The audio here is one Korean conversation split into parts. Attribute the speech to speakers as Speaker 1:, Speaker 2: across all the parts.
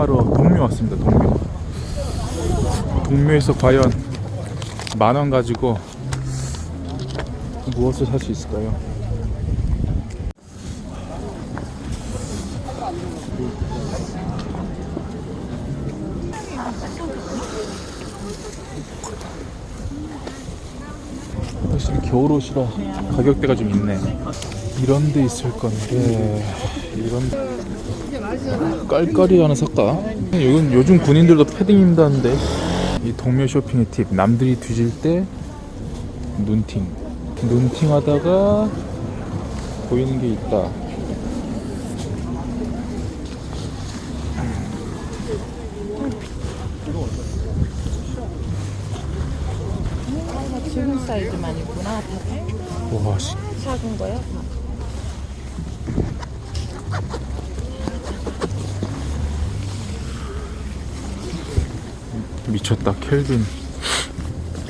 Speaker 1: 시장하러 동묘 왔습니다. 동묘. 동묘에서 과연 만 원 가지고 무엇을 살 수 있을까요? 확실히 겨울옷이라 가격대가 좀 있네. 이런 데 있을 건데 이런 깔깔이 하나 살까? 이건 요즘 군인들도 패딩 입는다는데 이 동묘 쇼핑의 팁 남들이 뒤질 때 눈팅 눈팅 하다가 보이는 게 있다
Speaker 2: 지금 사이즈만 있구나.
Speaker 1: 다와 씨.
Speaker 2: 작은 거야? 다.
Speaker 1: 미쳤다 켈빈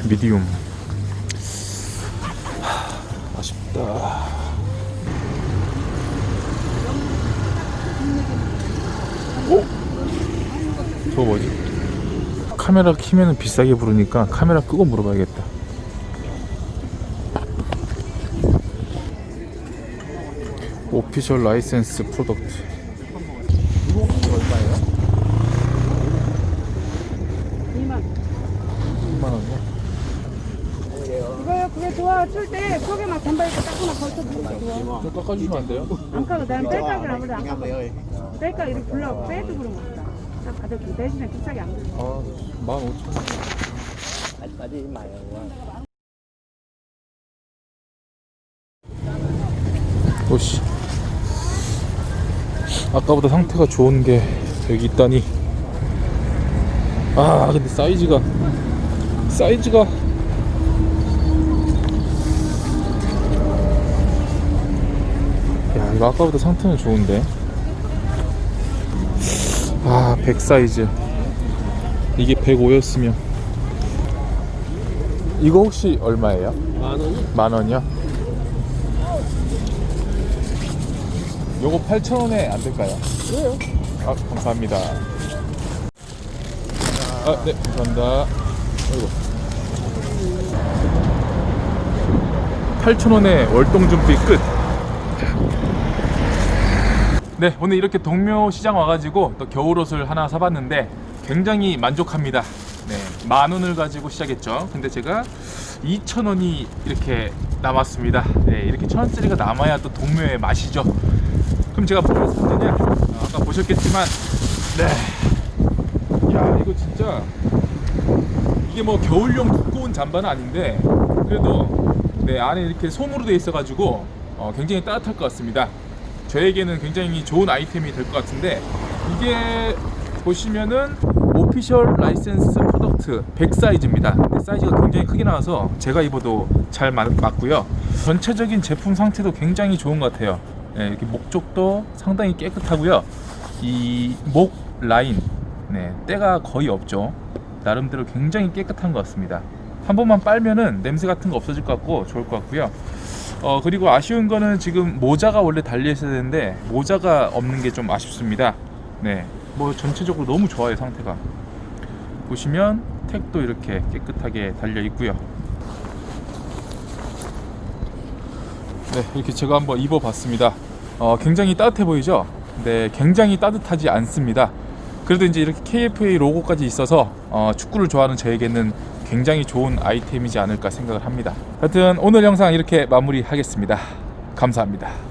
Speaker 1: 미디움 하, 아쉽다 오? 저거 뭐지? 카메라 키면은 비싸게 부르니까 카메라 끄고 물어봐야겠다 오피셜 라이센스 프로덕트 이거 얼마예요? 2만 원이요?
Speaker 3: 이거요 그게 좋아 줄때 속에만 단발이니까 닦거나 걸쳐 주면 좋아
Speaker 1: 좀 깎아주시면 안 돼요?
Speaker 3: 안 까도 난 뺄깍을 아무리 안 까도 뺄깍 이렇게 불러갖고 빼도 그런 거 없다 딱 가볍게 대신에 비싸게 안 불러
Speaker 1: 아, 15,000원. 오씨. 아까보다 상태가 좋은 게 여기 있다니. 아, 근데 사이즈가 사이즈가 야, 이거 아까보다 상태는 좋은데. 아, 100 사이즈. 이게 105였으면 이거 혹시 얼마예요? 만 원이? 만 원이요? 요거 8,000원에 안 될까요? 그래요 아 감사합니다 아 네 감사합니다 아이고 8,000원에 월동 준비 끝 네, 오늘 이렇게 동묘 시장 와가지고 또 겨울옷을 하나 사봤는데 굉장히 만족합니다. 네, 만 원을 가지고 시작했죠. 근데 제가 2천 원이 이렇게 남았습니다. 네, 이렇게 천 원짜리가 남아야 또 동묘의 맛이죠. 그럼 제가 뭘 샀느냐? 어, 아까 보셨겠지만, 네, 야 이거 진짜 이게 뭐 겨울용 두꺼운 잠바는 아닌데 그래도 네 안에 이렇게 솜으로 돼 있어 가지고 어, 굉장히 따뜻할 것 같습니다. 저에게는 굉장히 좋은 아이템이 될 것 같은데 이게 보시면은 오피셜 라이센스 프로덕트 100 사이즈입니다. 사이즈가 굉장히 크게 나와서 제가 입어도 잘 맞, 맞고요. 전체적인 제품 상태도 굉장히 좋은 것 같아요. 네, 이렇게 목 쪽도 상당히 깨끗하고요. 이 목 라인, 네, 때가 거의 없죠. 나름대로 굉장히 깨끗한 것 같습니다. 한 번만 빨면은 냄새 같은 거 없어질 것 같고 좋을 것 같고요. 어 그리고 아쉬운 거는 지금 모자가 원래 달려 있어야 되는데 모자가 없는 게 좀 아쉽습니다. 네, 뭐 전체적으로 너무 좋아요 상태가. 보시면 택도 이렇게 깨끗하게 달려 있고요. 네, 이렇게 제가 한번 입어봤습니다. 어, 굉장히 따뜻해 보이죠? 네, 굉장히 따뜻하지 않습니다. 그래도 이제 이렇게 KFA 로고까지 있어서 어, 축구를 좋아하는 저에게는 굉장히 좋은 아이템이지 않을까 생각을 합니다. 하여튼 오늘 영상 이렇게 마무리하겠습니다. 감사합니다.